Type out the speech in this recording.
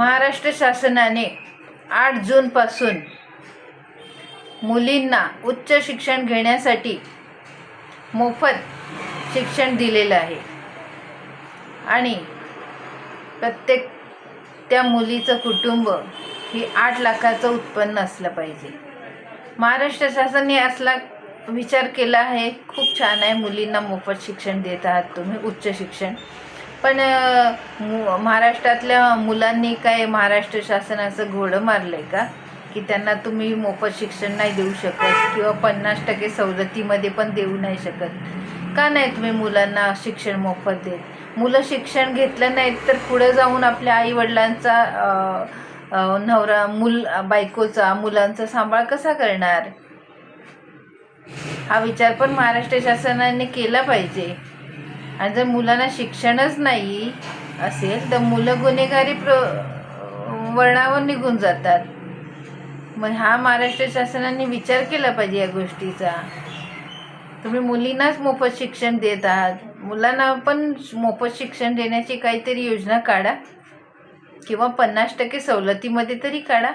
महाराष्ट्र शासनाने आठ जूनपासून मुलींना उच्च शिक्षण घेण्यासाठी मोफत शिक्षण दिलेलं आहे. आणि प्रत्येक त्या मुलीचं कुटुंब ही आठ लाखाचं उत्पन्न असलं पाहिजे. महाराष्ट्र शासनाने असला विचार केला आहे खूप छान आहे मुलींना मोफत शिक्षण देत आहात तुम्ही उच्च शिक्षण. पण मु- महाराष्ट्रातल्या मुलांनी काय महाराष्ट्र शासनाचं घोडं मारलं आहे का? की त्यांना तुम्ही मोफत शिक्षण नाही देऊ शकत किंवा पन्नास टक्के सवलतीमध्ये पण देऊ नाही शकत. का नाही तुम्ही मुलांना शिक्षण मोफत देत? मुलं शिक्षण घेतलं नाहीत तर पुढं जाऊन आपल्या आईवडिलांचा नवरा मुल बायकोचा मुलांचा सांभाळ कसा करणार? हा विचार पण महाराष्ट्र शासनाने केला पाहिजे. आणि जर मुलांना शिक्षणच नाही असेल तर मुलं गुन्हेगारी प्र वळणावर निघून जातात. मग हा महाराष्ट्र शासनाने विचार केला पाहिजे या गोष्टीचा. तुम्ही मुलींनाच मोफत शिक्षण देत आहात. मुलांना पण मोफत शिक्षण देण्याची काहीतरी योजना काढा. किंवा पन्नास टक्के सवलतीमध्ये तरी काढा.